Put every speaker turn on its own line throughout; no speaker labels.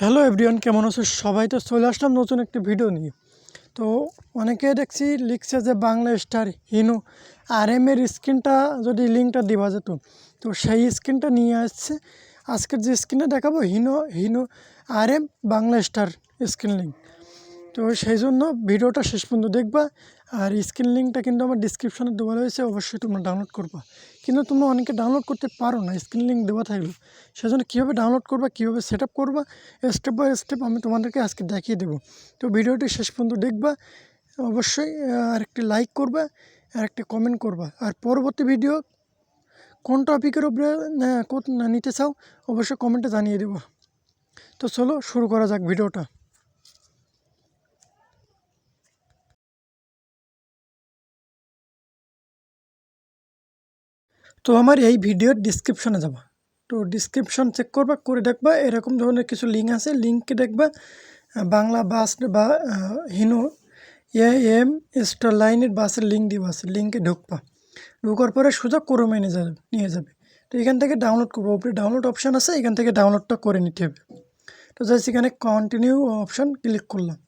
Hello everyone কেমন আছো? সবাই তো চলে আসলাম নতুন একটি ভিডিও নিয়ে। তো অনেকে দেখছি লিখছে যে বাংলা স্টার হিনু। আর এম এর স্ক্রিনটা যদি লিঙ্কটা দেওয়া যেত, তো সেই স্ক্রিনটা নিয়ে আসছে। আজকের যে স্ক্রিনটা দেখাবো, হিনো Hino R M Bangla star screen link তো সেই জন্য ভিডিওটা শেষ পর্যন্ত দেখবা, আর স্ক্রিন লিঙ্কটা কিন্তু আমার ডিসক্রিপশনে দেওয়া রয়েছে, অবশ্যই তোমরা ডাউনলোড করবা। কিন্তু তোমরা অনেকে ডাউনলোড করতে পারো না স্ক্রিন লিঙ্ক দেওয়া থাকল সেজন্য কীভাবে ডাউনলোড করবা, কীভাবে সেট আপ করবা স্টেপ বাই স্টেপ আমি তোমাদেরকে আজকে দেখিয়ে দেবো। তো ভিডিওটি শেষ পর্যন্ত দেখবা, অবশ্যই আর একটি লাইক করবা আর একটি কমেন্ট করবা। আর পরবর্তী ভিডিও কোন টপিকের উপরে নিতে চাও, অবশ্যই কমেন্টে জানিয়ে দেবো। তো চলো শুরু করা যাক ভিডিওটা তো আমার এই ভিডিওর ডিসক্রিপশনে যাবা। তো ডিসক্রিপশন চেক করবা, করে দেখবা, এরকম ধরনের কিছু লিঙ্ক আছে। লিঙ্কে দেখবা বাংলা বাস বা হিনো এ এম স্টার লাইনের বাসের লিঙ্ক দেওয়া আছে। লিঙ্কে ঢুকবা। ঢুকার পরে সোজা ক্রমে নিয়ে যাবে নিয়ে যাবে। তো এখান থেকে ডাউনলোড করব। উপরে ডাউনলোড অপশান আছে, এখান থেকে ডাউনলোডটা করে নিতে হবে। তো জাস্ট এখানে কন্টিনিউ অপশান ক্লিক করলাম।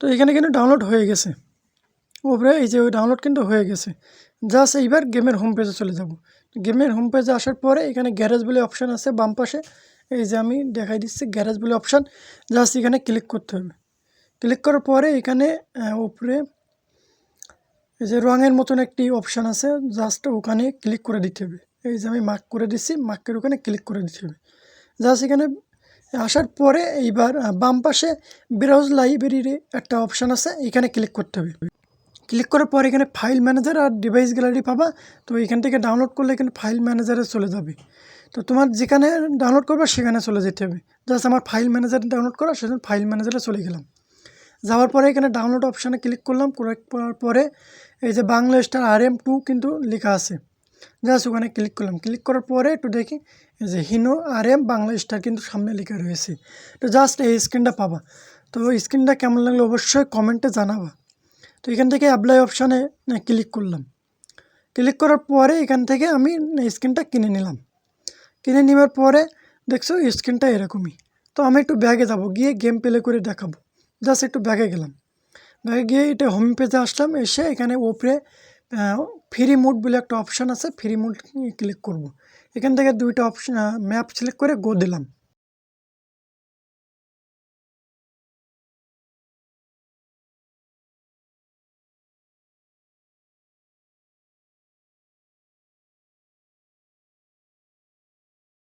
তো এখানে কিন্তু ডাউনলোড হয়ে গেছে। উপরে এই যে ওই ডাউনলোড কিন্তু হয়ে গেছে। জাস্ট এইবার গেমের হোম পেজে চলে যাব। গেমের হোম পেজে আসার পরে এখানে গ্যারেজ বলে অপশান আছে বাম পাশে। এই যে আমি দেখাই দিচ্ছি গ্যারেজ বলে অপশান জাস্ট এখানে ক্লিক করতে হবে। ক্লিক করার পরে এখানে উপরে এই যে রঙের মতন একটি অপশান আছে জাস্ট ওখানে ক্লিক করে দিতে হবে। এই যে আমি মার্ক করে দিচ্ছি মার্কের ওখানে ক্লিক করে দিতে হবে। জাস্ট এখানে আসার পরে এইবার বাম পাশে ব্রাউজ লাইব্রেরির একটা অপশান আছে, এখানে ক্লিক করতে হবে। ক্লিক করার পর এখানে ফাইল ম্যানেজার আর ডিভাইস গ্যালারি পাবা। তো এখান থেকে ডাউনলোড করলে এখানে ফাইল ম্যানেজারে চলে যাবে। তো তোমার যেখানে ডাউনলোড করবে, সেখানে চলে যেতে হবে। জাস্ট আমার ফাইল ম্যানেজার ডাউনলোড করা সেজন্য ফাইল ম্যানেজারে চলে গেলাম। যাওয়ার পরে এখানে ডাউনলোড অপশানে ক্লিক করলাম। করার পরে এই যে Bangla star R M two কিন্তু লেখা আছে। জাস্ট ওখানে ক্লিক করলাম। ক্লিক করার পরে একটু দেখি, এই যে হিনো আর এম বাংলা স্টার কিন্তু সামনে লেখা রয়েছে। তো জাস্ট এই স্ক্রিনটা পাবা। তো স্ক্রিনটা কেমন লাগল অবশ্যই কমেন্টে জানাবা। তো এখান থেকে অ্যাপ্লাই অপশানে ক্লিক করলাম। ক্লিক করার পরে এখান থেকে আমি স্ক্রিনটা কিনে নিলাম। কিনে নেওয়ার পরে দেখছ স্ক্রিনটা এরকমই। তো আমি একটু ব্যাগে যাব, গিয়ে গেম প্লে করে দেখাবো। জাস্ট একটু ব্যাগে গেলাম। ব্যাগে গিয়ে এটা হোম পেজে আসলাম, এসে এখানে ওপরে ফ্রি মোড বলে একটা অপশান আছে ফ্রি মোড ক্লিক করব। এখান থেকে দুইটা অপশান ম্যাপ সিলেক্ট করে গো দিলাম।